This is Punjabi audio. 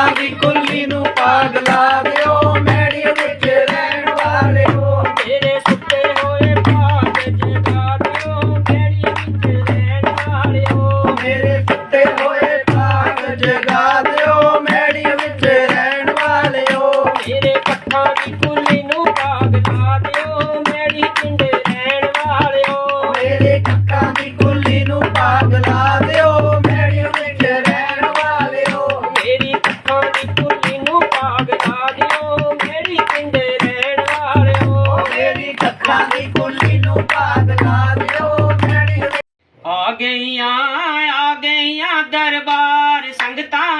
ਫੁੱਲਾਂ ਦੀ ਕੁੱਲੀ ਨੂੰ ਪਾਗ ਦਿਓ ਮੈੜੀ ਵਿੱਚ ਰਹਿਣ ਵਾਲਿਓ। ਮੇਰੇ ਸੁੱਤੇ ਹੋਏ ਭਾਗ ਜਗਾ ਦਿਓ ਮੈੜੀ ਰਹਿਣ ਵਾਲਿਓ। ਮੇਰੇ ਸੁੱਤੇ ਹੋਏ ਭਾਗ ਜਗਾ ਦਿਓ ਮੈੜੀ ਵਿੱਚ ਰਹਿਣ ਵਾਲਿਓ। ਮੇਰੇ ਪੱਖਾਂ ਦੀ ਕੁੱਲੀ ਗਈਆਂ ਆ ਗਈਆਂ ਦਰਬਾਰ ਸੰਗਤਾਂ